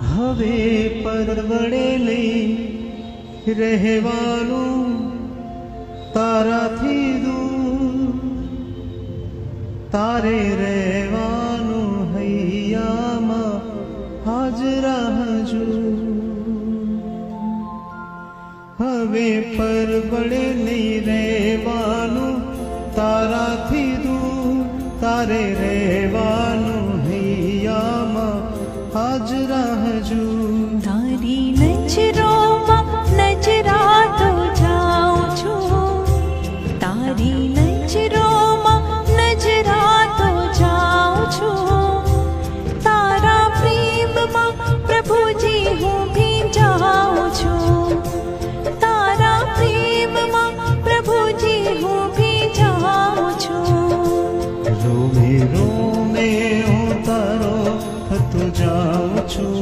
હવે પરવડે નહીં રહેવાનું તારાથી દૂર. તારે રહેવાનું હૈયામાં હાજરા હજુ. હવે પરવડે નહીં રહેવાનું તારાથી દૂર. તારે રહેવાનું હૈયામાં હાજરા હજુર છું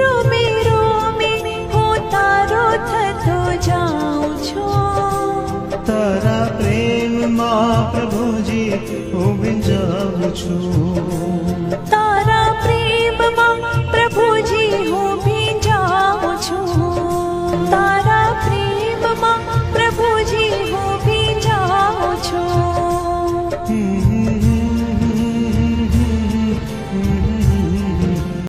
રોમે રોમે હું તારો થતો જાઉં છું. તારા પ્રેમમાં પ્રભુજી હું ભીંજાઉં છું. તારા પ્રેમમાં પ્રભુજી હું ભીંજાઉં છું. તારા પ્રેમમાં પ્રભુજી હું ભીંજાઉં છું